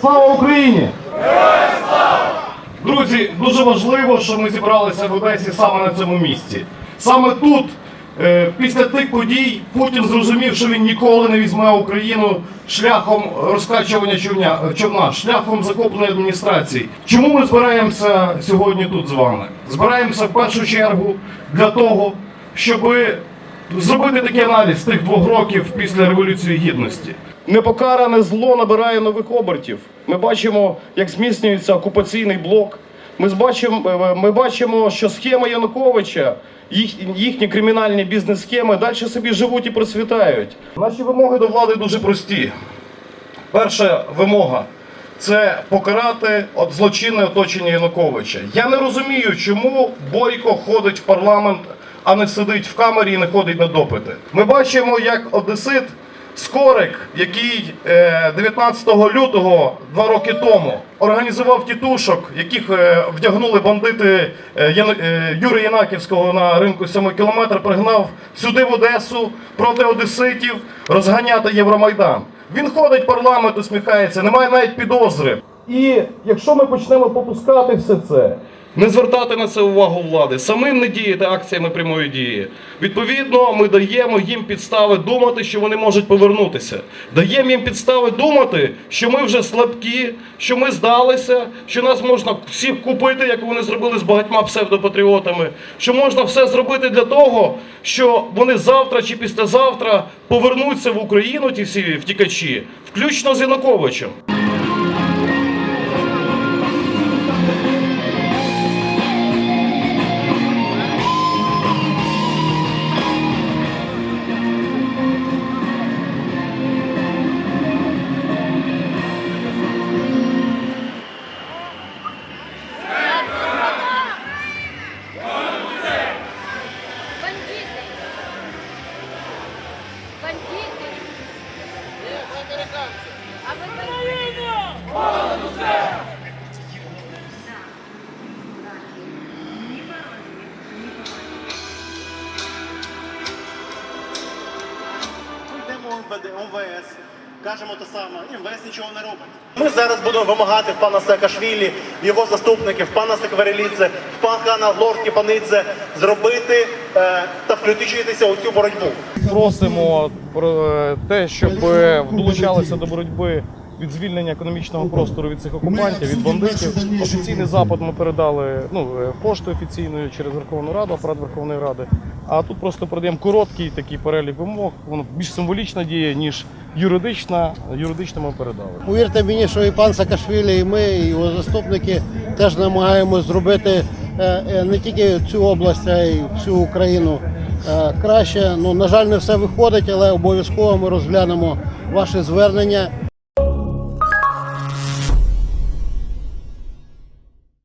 Слава Україні! Друзі, дуже важливо, що ми зібралися в Одесі саме на цьому місці. Саме тут, е, після тих подій, Путін зрозумів, що він ніколи не візьме Україну шляхом розкачування човна, шляхом захоплення адміністрації. Чому ми збираємося сьогодні тут з вами? Збираємося в першу чергу для того, щоб зробити такий аналіз тих двох років після Революції Гідності. Непокаране зло набирає нових обертів. Ми бачимо, як зміцнюється окупаційний блок. Ми бачимо, ми бачимо, що схема Януковича, їх, їхні кримінальні бізнес-схеми далі собі живуть і процвітають. Наші вимоги до влади дуже прості. Перша вимога це покарати от злочинне оточення Януковича. Я не розумію, чому Бойко ходить в парламент, а не сидить в камері і не ходить на допити. Ми бачимо, як Одесит Скорик, який е, 19 лютого, два роки тому, організував тітушок, яких е, вдягнули бандити е, е, Юри Янаківського на ринку 7 кілометр, пригнав сюди в Одесу проти одеситів розганяти Євромайдан. Він ходить парламент, усміхається, немає навіть підозри. І якщо ми почнемо попускати все це, не звертати на це увагу влади, самим не діяти акціями прямої дії. Відповідно, ми даємо їм підстави думати, що вони можуть повернутися. Даємо їм підстави думати, що ми вже слабкі, що ми здалися, що нас можна всіх купити, як вони зробили з багатьма псевдопатріотами, що можна все зробити для того, що вони завтра чи післязавтра повернуться в Україну, ті всі втікачі, включно з Януковичем. А вы бандиты! Йдемо в МВД, МВС, кажемо те саме, МВС нічого не робить. Ми зараз будемо вимагати в пана Саакашвілі, його заступників, в пана Секверелідзе, пана Лорд Паницзе зробити е, та включитися у цю боротьбу. Просимо про е, те, щоб е, долучалися до боротьби від звільнення економічного простору від цих окупантів, від бандитів. Офіційний запит ми передали ну, е, поштою офіційною через Верховну Раду, апарат Верховної Ради. А тут просто передаємо короткий такий перелік вимог. Воно більш символічна діє, ніж юридична. Юридично ми передали. Повірте мені, що і пан Саакашвілі, і ми, і його заступники теж намагаємося зробити е, е, не тільки цю область, а й всю Україну краще. Ну, на жаль, не все виходить, але обов'язково ми розглянемо ваше звернення